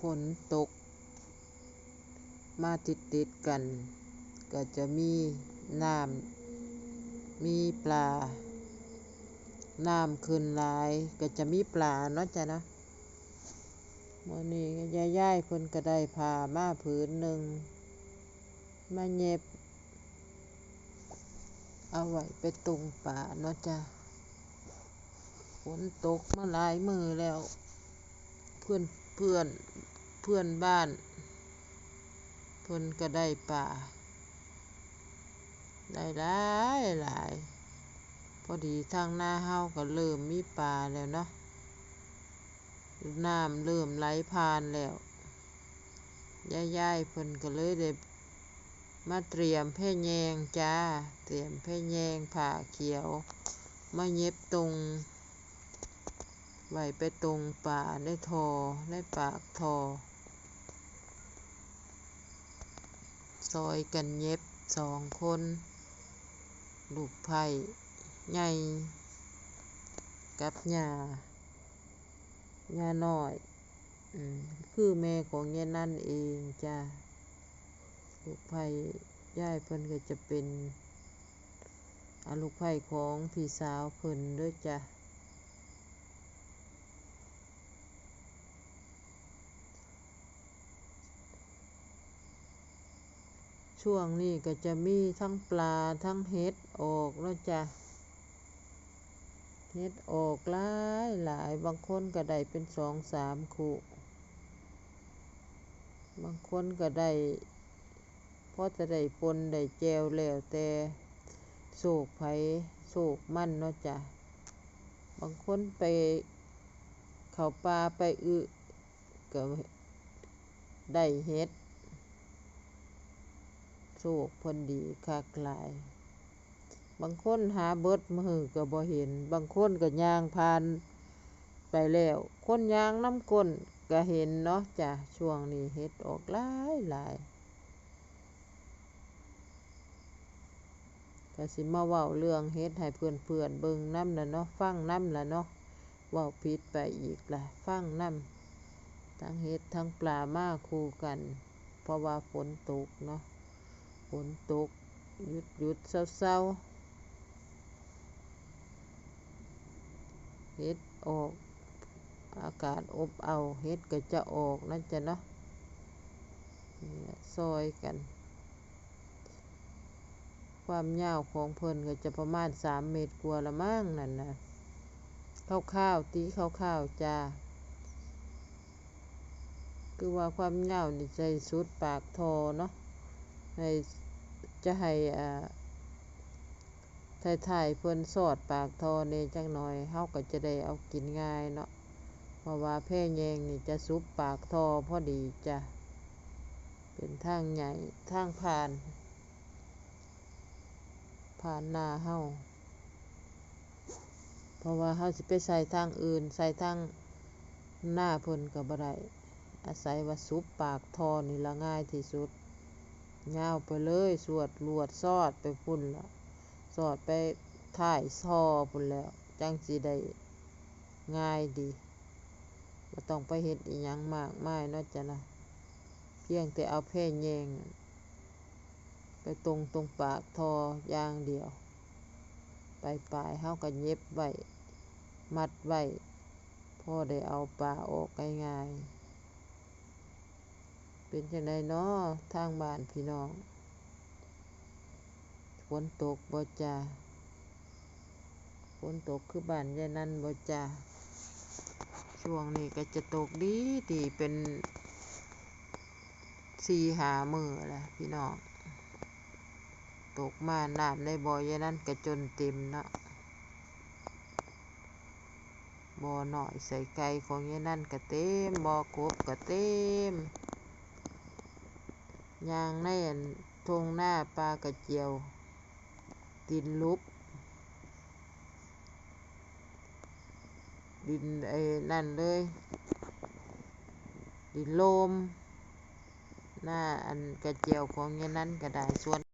ฝนตก มาติดติดๆกัน ก็จะมีน้ำมีปลา น้ำขึ้นหลาย ก็จะมีปลาเนาะจ้ะนะมื้อนี้ยายายเพิ่นก็ได้ผ้ามาผืนหนึ่ง มาเย็บ เอาไว้ไปตุงปลาเนาะจ้ะฝนตกมาหลายมือแล้ว เพื่อนเพื่อน พื่อนบ้าน เพิ่นก็ได้ปลาได้หลายหลายพอดีทางหน้าเฮาก็เริ่มมีปลาแล้วเนาะน้ำเริ่มไหลผ่านแล้วยายๆเพิ่นก็เลยได้มาเตรียมแพ่แยงจ้า เตรียมแพ่แยงผ้าเขียว มาเย็บตรงไว้ไปตรงป่าในทอในปากทอ ซอยกันเย็บสองคนลูกไผ่ใหญ่กับย่าย่าน้อยอคือแม่ของยายนั่นเองจ้าลูกไผ่ยายเพิ่นก็จะเป็นอลูกไผ่ของพี่สาวเพิ่นด้อจ้ะ ช่วงนี้ก็จะมีทั้งปลาทั้งเห็ดออกแล้วจ้ะเห็ดออกหลายหลายบางคนก็ได้เป็นสองสามคู่ บางคนก็ได้พอจะได้ปนได้แจวแล้วแต่โศกไผโศกมั่นเนาะจ้ะบางคนไปเข้าป่าไปอึก็ได้เห็ด โชคเพิ่นดีคักหลาย บางคนหาเบิดมือก็บ่เห็น บางคนก็ย่างผ่านไปแล้ว คนย่างน้ำก้นก็เห็นเนาะจ้ะช่วงนี้เห็ดออกหลายหลายก็สิมาเว้าเรื่องเฮ็ดให้เพื่อนเพื่อนเบิ่งน้ำล่ะเนาะฟังน้ำละเนาะเว้าผิดไปอีกล่ะฟังน้ำทั้งเฮ็ดทั้งปลามาคู่กัน เพราะว่าฝนตกเนาะ ฝนตก หยุดหยุดเศร้าเศร้าเฮ็ดออก อากาศอบเอาเฮ็ดก็จะออกนั่นจะเนาะซอยกัน ความยาวของเพิ่นก็จะประมาณสามเมตรกว่าละมั้งนั่นนะคร่าวๆตีคร่าวๆจ้าคือว่าความยาวนี่ใส่สุดปากทอเนาะ ให้จะให้อ่าถ่ายๆเพิ่นสอดปากทอแหน่จักหน่อยเฮาก็จะได้เอากินง่ายเนาะเพราะว่าแพ่แยงนี่จะสุบปากทอพอดีจ้ะเป็นทางใหญ่ทางผ่าน ผ่านหน้าเฮาเพราะว่าเฮาสิไปใส่ทางอื่นใส่ทางหน้าเพิ่นก็บ่ได้อาศัยว่าสุบปากทอนี่ละง่ายที่สุด ยาวไปเลย สวดลวดซอดไปพุ่นละสอดไปท้ายซอพุ่นแล้ว จังสิได้ง่ายดีบ่ต้องไปเฮ็ดอิหยังมากมายเนาะจ้ะนะ เพียงแต่เอาแพแยง ไปตรงตรงปากทออย่างเดียว ไปลายๆเฮาก็เย็บไว้ มัดไว้ พอได้เอาปลาออกง่ายๆ เป็นจังใดน้อทางบ้านพี่น้องฝนตกบ่จ้าฝนตกคือบ้านยายนั่นบ่จ้าช่วงนี้ก็จะตกดีดีเป็นสี่หามือแหละพี่น้องตกมาน้ำในบ่อยายนั่นก็จนเต็มเนาะบ่อน้อยใส่ไก่ของยายนั่นก็เต็มบ่อกบก็เต็ม ย่างในอั่นทงหน้าปลากระเจียว ดินลุบดินไอ้นั่นเลย ดินโลม หน้าอันกระเจียวของยายนั่นก็ได้ส่วน